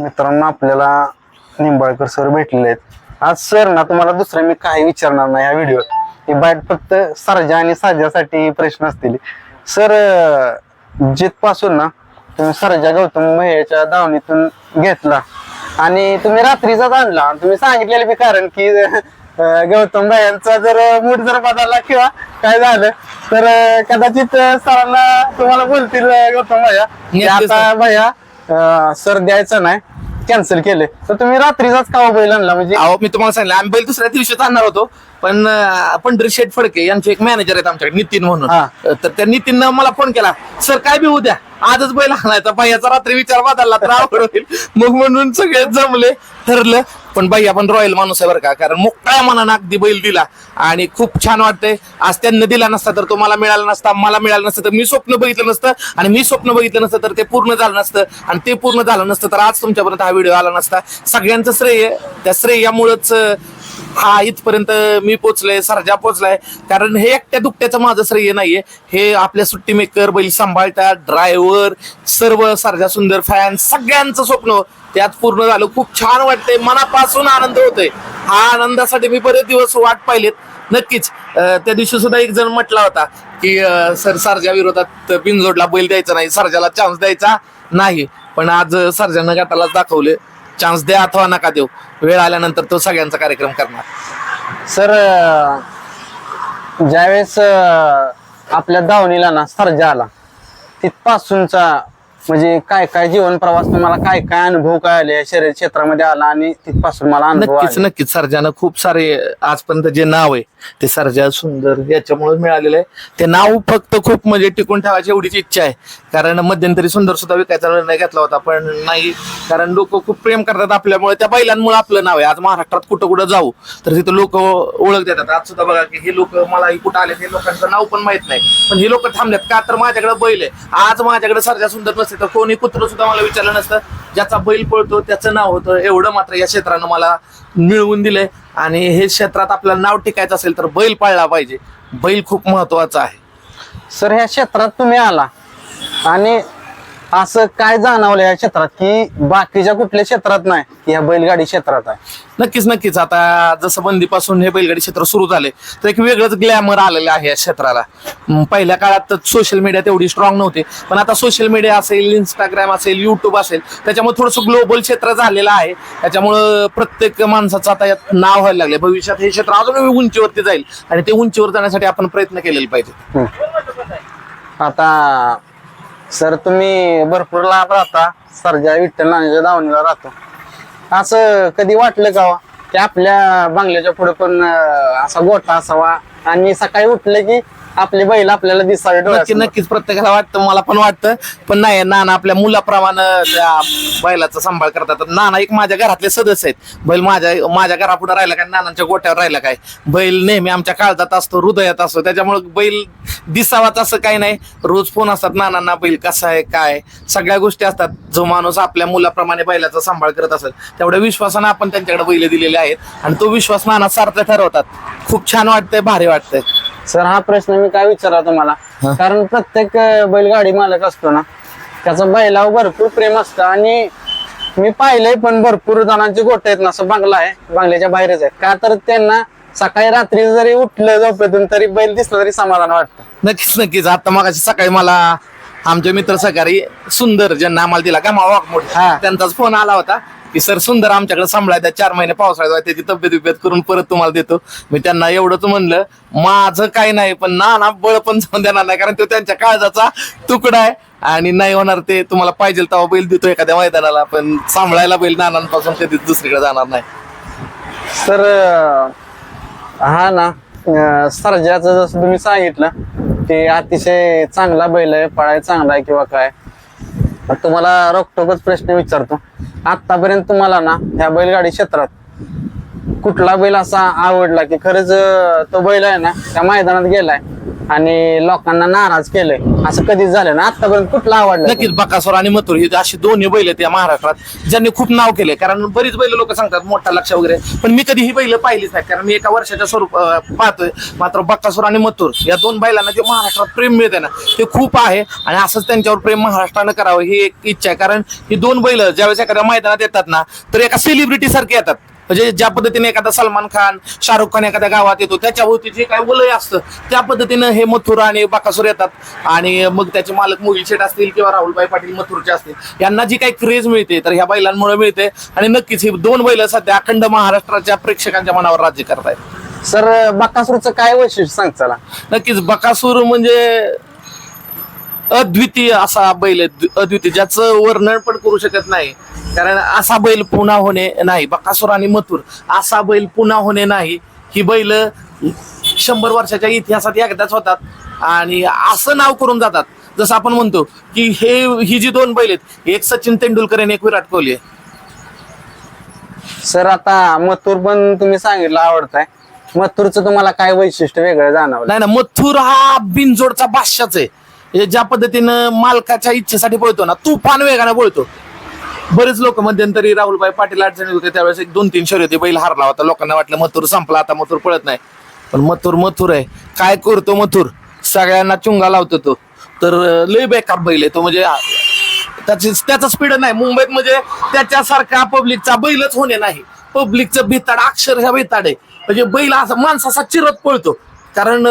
मित्रांनो आपल्याला निंबाळकर सर भेटलेले आहेत. आज सर ना तुम्हाला दुसरं मी काही विचारणार नाही या व्हिडिओत ही बाईट फक्त सर्जा आणि साज्यासाठी प्रश्न असतील. सर जिथपासून ना तुम्ही सर्जा गौतम महेच्या दावणीतून घेतला. आणि तुम्ही रात्रीचाच आणला. आणि तुम्ही सांगितलेलं बी कारण की गौतम भायांचा जर मूड जर बदलला किंवा काय झालं तर कदाचित सरांना तुम्हाला बोलतील गौतम भैया. आता भैया सर द्यायचं नाही कॅन्सल केले. तर तुम्ही रात्रीचाच का बैल आणला? म्हणजे अहो मी तुम्हाला सांगितलं आम्ही बैल दुसऱ्या दिवशीच आणणार होतो. पण अं, पंढरी शेठ फडके यांचे एक मॅनेजर आहेत आमच्याकडे नितीन म्हणून. हा. तर त्या नितीननं मला फोन केला सर काय बी उद्या आजच बैल आणायचा भैयाचा रात्री विचार बदलला तर आवड होईल. मग म्हणून सगळे जमले ठरलं पण बाई आपण रॉयल माणूस आहे बरं का? कारण मोकळ्या मनानं अगदी बैल दिला आणि खूप छान वाटतंय. आज त्यांना दिला नसता तर तो मला मिळाला नसता मला मिळालं नसतं तर मी स्वप्न बघितलं नसतं आणि मी स्वप्न बघितलं नसतं तर ते पूर्ण झालं नसतं आणि ते पूर्ण झालं नसतं तर आज तुमच्यापर्यंत हा व्हिडिओ आला नसता. सगळ्यांचं श्रेय त्या श्रेयामुळेच हा इथपर्यंत मी पोचलोय सरजा पोचलाय कारण हे एकट्या दुकट्याचं माझं श्रेय नाहीये. हे आपल्या सुट्टी मेकर बैल सांभाळतात ड्रायव्हर सर्व सरजा सुंदर फॅन सगळ्यांचं स्वप्न. त्यात पूर्ण झालं. खूप छान वाटतंय. मनापासून आनंद होतोय. हा आनंदासाठी मी बरेच दिवस वाट पाहिलेत. नक्कीच त्या दिवशी सुद्धा एक जण म्हटला होता की सर सरजा विरोधात बिनजोडला बैल द्यायचा नाही सरजाला चान्स द्यायचा नाही. पण आज सरजानं गटालाच दाखवले. चान्स द्या अथवा नका देऊ. वेळ आल्यानंतर तो सगळ्यांचा कार्यक्रम करणार. सर ज्यावेळेस आपल्या दावणीला ना सर्जा आला तिथपासूनचा म्हणजे काय काय जीवन प्रवास तुम्हाला काय काय अनुभव काय आले शरीर क्षेत्रामध्ये आला आणि तिथपासून मला नक्कीच. नक्कीच. सर्जानं खूप सारे आजपर्यंत जे नाव आहे ते सर्जा सुंदर याच्यामुळे मिळालेलं आहे. ते नाव फक्त खूप म्हणजे टिकून ठेवायची एवढीच इच्छा आहे. कारण मध्यंतरी सुंदर सुद्धा विकायचा निर्णय घेतला होता पण नाही. कारण लोक खूप प्रेम करतात आपल्यामुळे. त्या बैलांमुळे आपलं नाव आहे. आज महाराष्ट्रात कुठं कुठं जाऊ तर तिथं लोक ओळख देतात. आज सुद्धा बघा की हे लोक मला कुठं आले हे लोकांचं नाव पण माहीत नाही. पण हे लोक थांबल्यात का तर माझ्याकडे बैल आहे. आज माझ्याकडे सर्जा सुंदर नसते तर कोणी कुत्र सुद्धा मला विचारलं नसतं. ज्याचा बैल पळतो त्याचं नाव होतं एवढं मात्र या क्षेत्रानं मला मिळवून दिलंय. आणि हे क्षेत्रात आपल्याला नाव टिकायचं असेल तर बैल पाळला पाहिजे. बैल खूप महत्त्वाचा आहे. सर ह्या क्षेत्रात तुम्ही आला आणि असं काय जाणवलं या क्षेत्रात की बाकीच्या कुठल्या क्षेत्रात नाही की ह्या बैलगाडी क्षेत्रात आहे? नक्कीच नक्कीच. आता जसं बंदीपासून हे बैलगाडी क्षेत्र सुरू झाले तर एक वेगळंच ग्लॅमर आलेलं आहे या क्षेत्राला. म, पहिल्या काळात तर सोशल मीडिया तेवढी स्ट्रॉंग नव्हती पण आता सोशल मीडिया असेल इंस्टाग्राम असेल युट्यूब असेल त्याच्यामुळे थोडंसं ग्लोबल क्षेत्र झालेलं आहे. त्याच्यामुळं प्रत्येक माणसाचं आता यात नाव व्हायला लागले भविष्यात हे क्षेत्र अजून उंचीवरती जाईल आणि ते उंचीवर जाण्यासाठी आपण प्रयत्न केलेले पाहिजे आता सर तुम्ही भरपूर लांब राहता. सरजा विठ्ठल नाण्याच्या दावणीला राहतो. असं कधी वाटलं का हो, की आपल्या बंगल्याच्या पुढे पण अं, असा गोठा असावा? आणि सकाळी उठलं की आपले बैल आपल्याला दिसावे नक्की डोळ्यासमोर. नक्कीच. प्रत्येकाला वाटतं मला पण वाटतं. पण नाही नाना आपल्या मुलाप्रमाणे त्या बैलाचा सांभाळ करतात. नाना एक माझ्या घरातले सदस्य आहेत. बैल माझ्या माझ्या घरापुढे राहिला काय नानांच्या गोट्यावर राहिला काय? बैल नेहमी आमच्या काळजात असतो हृदयात असतो. त्याच्यामुळे बैल दिसावाच असं काही नाही. रोज फोन असतात नानांना बैल कसा आहे काय सगळ्या गोष्टी असतात. जो माणूस आपल्या मुलाप्रमाणे बैलाचा सांभाळ करत असेल तेवढ्या विश्वासानं आपण त्यांच्याकडे बैल दिलेले आहेत. आणि तो विश्वास नाना सार्थ ठरवतात. खूप छान वाटतंय भारी वाटतंय. सर हा प्रश्न मी काय विचारा तुम्हाला. कारण प्रत्येक बैलगाडी मालक असतो ना त्याचं बैलावर भरपूर प्रेम असतं आणि मी पाहिलंय पण भरपूर जणांचे गोटे आहेत ना असं बंगला आहे बंगल्याच्या बाहेरच आहे का तर त्यांना सकाळी रात्री जरी उठलं झोपेतून तरी बैल दिसला तरी समाधान वाटतं. नक्कीच नक्कीच. आता मग सकाळी मला आमचे मित्र सहकारी सुंदर ज्यांना आम्हाला दिला का हा. त्यांचाच फोन आला होता. की सर सुंदर आमच्याकडे सांभाळायचा चार महिने पावसाळ्यात आहे, त्याची तब्येत बिब्येत करून परत तुम्हाला देतो. मी त्यांना एवढंच म्हणलं माझं काही नाही पण ना ना बळ पण जाऊन देणार नाही कारण तो त्यांच्या काळजाचा तुकडा आहे. आणि नाही होणार ते तुम्हाला पाहिजे तेव्हा बैल देतो एखाद्या मैदानाला पण सांभाळायला बैल नानांपासून कधीच दुसरीकडे जाणार नाही. सर हा ना सरजाचं जसं तुम्ही सांगितलं की अतिशय चांगला बैल आहे पळाय चांगला आहे किंवा काय. तुम्हाला रोखटोकच प्रश्न विचारतो. आतापर्यंत तुम्हाला ना ह्या बैलगाडी क्षेत्रात कुठला बैल असा आवडला की खरंच तो बैल आहे ना त्या मैदानात गेलाय. आणि लोकांना नाराज केलंय. असं कधीच झालं ना आतापर्यंत कुठलं आवडलं नक्कीच बकासूर आणि मथुर ही अशी दोन्ही बैल आहेत या महाराष्ट्रात ज्यांनी खूप नाव केले कारण बरीच बैल लोक सांगतात मोठा लक्ष वगैरे. पण मी कधी ही बैल पाहिलीच नाही. कारण मी एका वर्षाच्या स्वरूप अं, पाहतोय. मात्र बकासूर आणि मथुर या दोन बैलांना जे महाराष्ट्रात प्रेम मिळते ना ते खूप आहे. आणि असंच त्यांच्यावर प्रेम महाराष्ट्रानं करावं ही एक इच्छा आहे. कारण ही दोन बैल ज्यावेळेस एखाद्या मैदानात येतात ना तर एका सेलिब्रिटी सारखे येतात. म्हणजे ज्या पद्धतीने एखादा सलमान खान शाहरुख खान एखाद्या गावात येतो त्याच्या भोवती जे काय वलय असतं त्या पद्धतीनं हे मथुर आणि बाकासूर येतात. आणि मग त्याचे मालक मोहिल शेठ असतील किंवा राहुलभाई पाटील मथुरचे असतील यांना जी काही क्रेज मिळते तर ह्या बैलांमुळे मिळते. आणि नक्कीच ही दोन बैल सध्या अखंड महाराष्ट्राच्या प्रेक्षकांच्या मनावर राज्य करत आहेत सर बकासूरचं काय वैशिष्ट्य सांग चला. नक्कीच बकासूर म्हणजे अद्वितीय असा बैल अद्वितीय ज्याचं वर्णन पण करू शकत नाही. कारण असा बैल पुन्हा होणे नाही. बकासूर आणि मथुर असा बैल पुन्हा होणे नाही. ही बैल शंभर वर्षाच्या इतिहासात एकदाच होतात आणि असं नाव करून जातात. जसं आपण म्हणतो की हे ही जी दोन बैल आहेत एक सचिन तेंडुलकर आणि एक विराट कोहली आहे. सर आता मथुर पण तुम्ही सांगितलं आवडताय. मथुरचं तुम्हाला काय वैशिष्ट्य वेगळं जाणवलं? नाही ना मथुर हा बिनजोडचा बादशाच आहे. हे ज्या पद्धतीनं मालकाच्या इच्छेसाठी पळतो ना तुफान वेगाने पळतो बरेच लोक मध्यंतरी राहुलभाई पाटील अडचणी होते त्यावेळेस एक दोन तीन शर्यती बैल हारला होता. लोकांना वाटलं मथुर संपला आता मथुर पळत नाही. पण मथुर मथुर आहे. काय करतो मथुर? सगळ्यांना चुंगा लावतो तो. तर लय बेकार बैल आहे तो म्हणजे त्याची त्याचा स्पीड नाही. मुंबईत म्हणजे त्याच्यासारखा पब्लिकचा बैलच होणे नाही. पब्लिकचं भिताड अक्षरशः भिताड आहे. म्हणजे बैल असा माणसाचा चिरत पळतो. कारण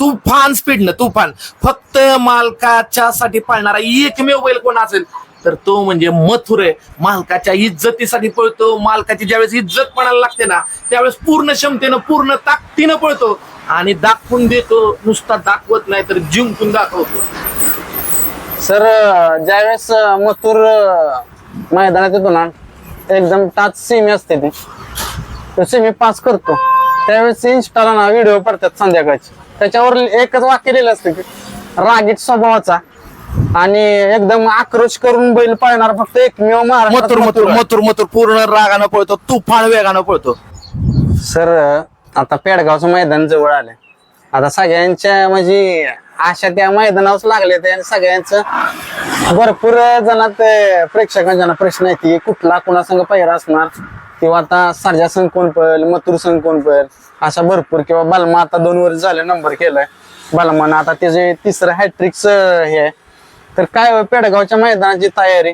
तुफान स्पीडनं तुफान. फक्त मालकाच्या साठी पाळणारा एकमेव बैल कोण असेल? तर तो म्हणजे मथुर आहे. मालकाच्या इज्जतीसाठी पळतो. मालकाची ज्यावेळेस इज्जत पणाला लागते ना त्यावेळेस पूर्ण क्षमतेनं पूर्ण ताकदीनं पळतो. आणि दाखवून देतो. नुसता दाखवत नाही तर जिंकून दाखवतो. सर ज्यावेळेस मथुर मैदानात येतो ना एकदम टाच सेमी असते ती. तो सेमी पास करतो. त्यावेळेस इंस्टाला ना व्हिडिओ पडतात संध्याकाळचे. त्याच्यावर एकच वाक्य लिहिलं असतं की रागीट स्वभावाचा. आणि एकदम आक्रोश करून बैल पाळणार फक्त एकमेव महाराष्ट्रात मथुर मथुर आहे. मथुर मथुर पूर्ण रागानं पळतो तुफान वेगानं पळतो. सर आता पेडगावचं मैदान जवळ आलंय. आता सगळ्यांच्या म्हणजे आशा त्या मैदानावर लागले आणि सगळ्यांचं भरपूर जणात अं, प्रेक्षकांच्या ना प्रश्न आहेत की कुठला कोणासंग पहिरा असणार? किंवा आता सर्जा संघ कोण पळेल मथुर संघ कोण पळेल अशा भरपूर किंवा बालमा आता दोन वर्ष झाले नंबर केलाय. बालमानं आता त्याचे तिसरं हॅट्रिक्स हे आहे. तर काय पेडगावच्या मैदानाची तयारी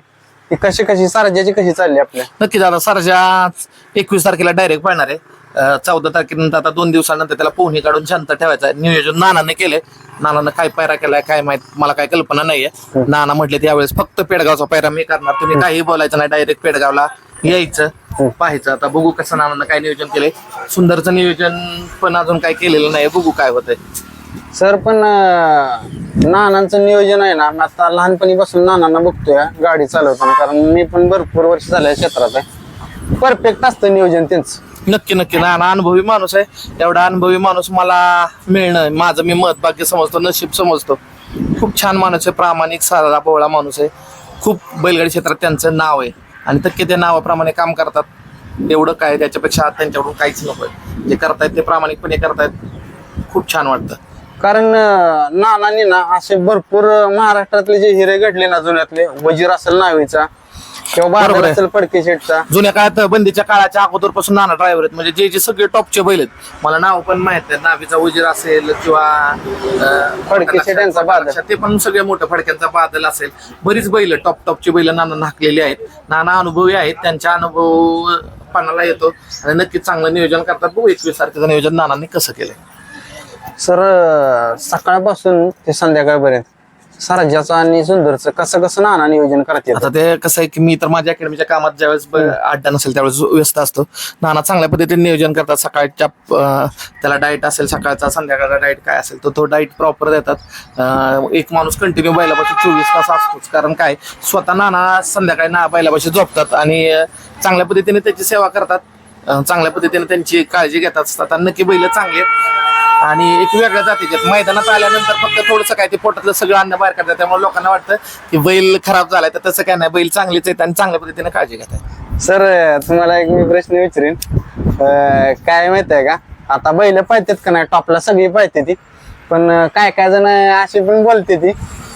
ती कशी कशी सर्जाची कशी चालली आपल्या? नक्कीच आता सरजा एकवीस तारखेला डायरेक्ट पाहणार आहे. चौदा तारखेनंतर आता दोन दिवसानंतर त्याला पोहणी काढून शांत ठेवायचं. नियोजन नानाने केले नानानं काय पायरा केलाय काय माहीत मला काय कल्पना नाहीये. नाना म्हटले त्यावेळेस फक्त पेडगावचा पायरा मी करणार. तुम्ही काही बोलायचं नाही डायरेक्ट पेडगावला यायचं पाहायचं. आता बघू कसं नानानं काय नियोजन केलंय. सुंदरचं नियोजन पण अजून काय केलेलं नाही. बघू काय होतंय. सर पण नानांचं नियोजन आहे ना आता लहानपणीपासून नानांना बघतोय गाडी चालवताना. कारण मी पण भरपूर वर्ष झाले क्षेत्रात आहे. परफेक्ट असतं नियोजन त्यांचं. नक्की नक्की. ना अनुभवी माणूस आहे. एवढा अनुभवी माणूस मला मिळणं माझं मी मत भाग्य समजतो नशीब समजतो. खूप छान माणूस आहे प्रामाणिक साधा पोवळा माणूस आहे. खूप बैलगाडी क्षेत्रात त्यांचं नाव आहे. आणि तक्के ते नावाप्रमाणे काम करतात. एवढं काय त्याच्यापेक्षा त्यांच्याकडून काहीच नको आहे. जे करतायत ते प्रामाणिकपणे करतायत. खूप छान वाटतं. कारण नानांनी ना असे भरपूर महाराष्ट्रातले जे हिरे घडले ना जुन्यातले वजीर असेल नावीचा किंवा बरोबर बादल आहे. असेल शेटचा. जुन्या काळात बंदीच्या काळाच्या अगोदरपासून नाना ड्रायव्हर आहेत. म्हणजे जे जे सगळे टॉपचे बैल आहेत मला नाव पण माहीत आहे नावीचा उजीर असेल किंवा अं, फडके बादल. ते पण सगळे मोठं फडक्यांचा बादल असेल. बरीच बैल टॉप टॉपची बैल नाना नाकलेली आहेत. नाना अनुभवी आहेत. त्यांच्या अनुभव पणाला येतो. आणि नक्कीच चांगलं नियोजन करतात. बघू एकवीस तारखेचं नियोजन नानांनी कसं केलंय. सर अं, सकाळपासून ते संध्याकाळपर्यंत. सरजाचं आणि सुंदरचं कसं कसं नाना नियोजन करतात आता ते कसं आहे की मी तर माझ्या अकॅडमीच्या कामात ज्यावेळेस ब- अड्डा नसेल त्यावेळेस व्यस्त असतो. नाना चांगल्या पद्धतीने नियोजन करतात. सकाळच्या अं, त्याला डाएट असेल सकाळचा संध्याकाळचा डाएट काय असेल तर तो डाएट प्रॉपर देतात. अं, एक माणूस कंटिन्यू बैलापाशी चोवीस तास असतोच. कारण काय? स्वतः नाना संध्याकाळी ना बैलापाशी झोपतात आणि अं, चांगल्या पद्धतीने त्याची सेवा करतात. अं, चांगल्या पद्धतीने त्यांची काळजी घेतात. असतात आणि नक्की बैल चांगले आहेत. आणि एक वेगळ्या जातीचे मैदानात आल्यानंतर फक्त थोडंसं काय ते पोटातलं सगळं अन्न बाहेर काढतात. त्यामुळे लोकांना वाटतं की बैल खराब झालाय तर तसं काय नाही. बैल चांगलेच आहेत आणि चांगल्या पद्धतीने काळजी घेतात सर तुम्हाला एक मी प्रश्न विचारेन. काय माहीत आहे का? आता बैल पाहतात का नाही? टॉपला सगळी पाहते ती. पण काय काय जण अशी पण बोलते ती.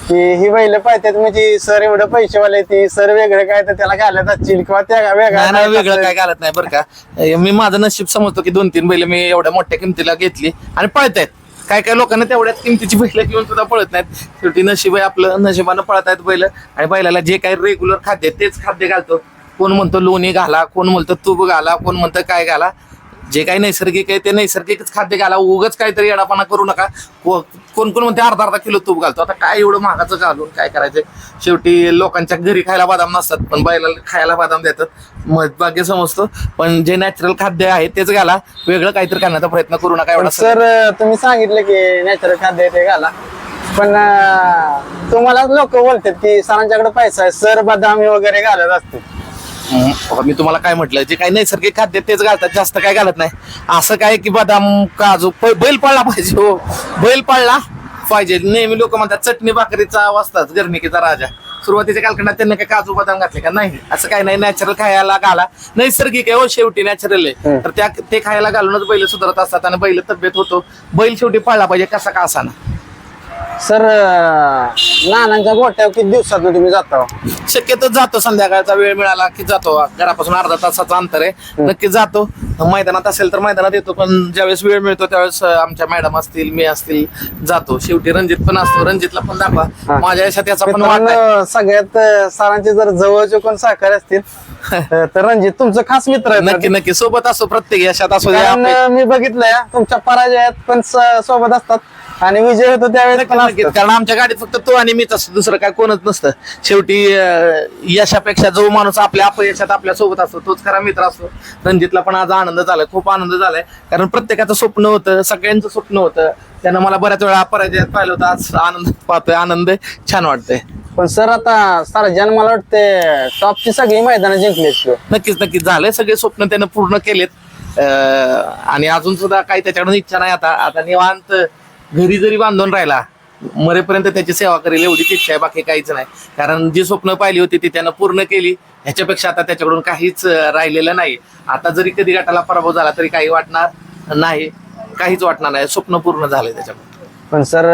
की ही बैल पाहतात म्हणजे सर एवढं पैसेवाले ती सर वेगळे काय तर त्याला घालत असतील किंवा त्या नाही वेगळा नाही, वेगळं काय घालत नाही बरं का. अं, मी माझं नशीब समजतो की दोन तीन बैल मी एवढ्या मोठ्या किमतीला घेतली आणि पळतायत. काय काय लोकांना तेवढ्याच किमतीची बैल घेऊन सुद्धा पळत नाहीत. शेवटी नशीब आहे आपलं नशिबानं पळत आहेत बैल. आणि बैलाला जे काही रेग्युलर खाद्य आहे, तेच खाद्य घालतो. कोण म्हणतो लोणी घाला कोण म्हणतो तूप घाला कोण म्हणतं काय घाला. जे काही नैसर्गिक आहे ते नैसर्गिकच खाद्य घाला उगच काहीतरी येडापणा करू नका. कोण कोण म्हणते अर्धा अर्धा किलो तूप घालतो? आता काय एवढं महागाचं घालून काय करायचं? शेवटी लोकांच्या घरी खायला बदाम नसतात पण बैलाला खायला बदाम देतात. भाग्य समजतो. पण जे नॅचरल खाद्य आहे तेच घाला. वेगळं काहीतरी करण्याचा प्रयत्न करू नका एवढा सर तुम्ही सांगितलं की नॅचरल खाद्य आहे ते घाला. पण तुम्हाला लोक बोलतात की सरांच्याकडे पैसा आहे. सर बदामी वगैरे घालत असते बघा, मी तुम्हाला काय म्हटलं जे काही नैसर्गिक खाद्य तेच घालतात जास्त काय घालत नाही. असं काय की बदाम काजू बैल पाळला पाहिजे हो. बैल पाळला पाहिजे. नेहमी लोक म्हणतात चटणी भाकरीचा वाजताच गर्णिकीचा राजा. सुरुवातीच्या कालखंडात त्यांनी काय काजू बदाम घातले का? नाही. असं काही नाही. नॅचरल खायला घाला. नैसर्गिक आहे हो शेवटी नॅचरल आहे. तर त्या ते खायला घालूनच बैल सुधारत असतात आणि बैल तब्येत होतो. बैल शेवटी पाळला पाहिजे कसा का असा ना सर नानांच्या गोट्यावर किती दिवसात तुम्ही जाता? शक्यतो जातो संध्याकाळचा वेळ मिळाला की जातो. घरापासून अर्धा तासाचं अंतर आहे. नक्की जातो. मैदानात असेल तर मैदानात येतो पण ज्यावेळेस वेळ मिळतो त्यावेळेस आमच्या मॅडम असतील मी असतील जातो. शेवटी रणजित पण असतो. रणजितला पण दाखवा. माझ्या यशात याचा पण वाट आहे. सगळ्यात सरांचे जर जवळचे कोण सहकारी असतील तर रणजित तुमचं खास मित्र आहेत नक्की नक्की. सोबत असो प्रत्येक यशात असो मी बघितलंय तुमच्या पराजयात पण सोबत असतात. आणि विजय होतो त्यावेळेस पण नक्कीच. कारण आमच्या गाडीत फक्त तो आणि मीच असतो. दुसरं काय कोणच नसतं. शेवटी अं, यशापेक्षा जो माणूस आपल्या अपयशात आपल्यासोबत असतो तोच खरा मित्र असतो. रणजितला पण आज आनंद झालाय खूप आनंद झालाय. कारण प्रत्येकाचं स्वप्न होतं सगळ्यांचं स्वप्न होतं. त्यानं मला बऱ्याच वेळा पराजयात पाहिलं होतं. आज आनंद पाहतोय आनंद आहे. छान वाटतंय. पण सर आता सरजन मला वाटते टॉपची सगळी मैदानं जिंकलीत. नक्कीच नक्कीच. झालंय सगळे स्वप्न त्यानं पूर्ण केलेत. अं, आणि अजून सुद्धा काही त्याच्याकडून इच्छा नाही. आता आता निवांत घरी जरी बांधून राहिला मरेपर्यंत त्याची सेवा करेल एवढीच इच्छा आहे बाकी काहीच नाही. कारण जी स्वप्न पाहिली होती ती त्यानं पूर्ण केली. ह्याच्यापेक्षा आता त्याच्याकडून काहीच राहिलेलं नाही. आता जरी कधी गटाला पराभव झाला तरी काही वाटणार नाही. काहीच वाटणार नाही. स्वप्न पूर्ण झालंय त्याच्याकडून पण सर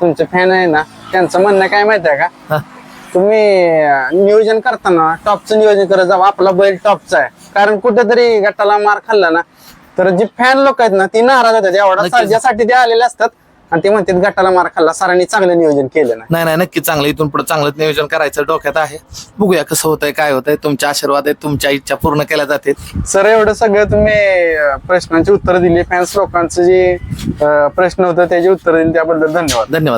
तुमचे फॅन आहे ना त्यांचं म्हणणं काय माहिती आहे का. तुम्ही नियोजन करताना टॉपचं नियोजन करत जावं आपला बैल टॉपचा आहे. कारण कुठेतरी गटाला मार खाल्ला ना तर जी फॅन लोक आहेत ना ती नाराज होतात. एवढा. सर्जासाठी ते आलेले असतात आणि ते म्हणतात गटाला मार खाल्ला सरांनी चांगलं नियोजन केलं नाही. नाही नक्की चांगलं इथून पुढे चांगलं नियोजन करायचं डोक्यात आहे. बघूया कसं होतंय काय होतंय तुमच्या आशीर्वाद आहेत तुमच्या इच्छा पूर्ण केल्या जातील. सर एवढं सगळं तुम्ही प्रश्नांची उत्तर दिली. फॅन्स लोकांचं जे अं, प्रश्न होतं त्याची उत्तर दिली त्याबद्दल धन्यवाद. धन्यवाद.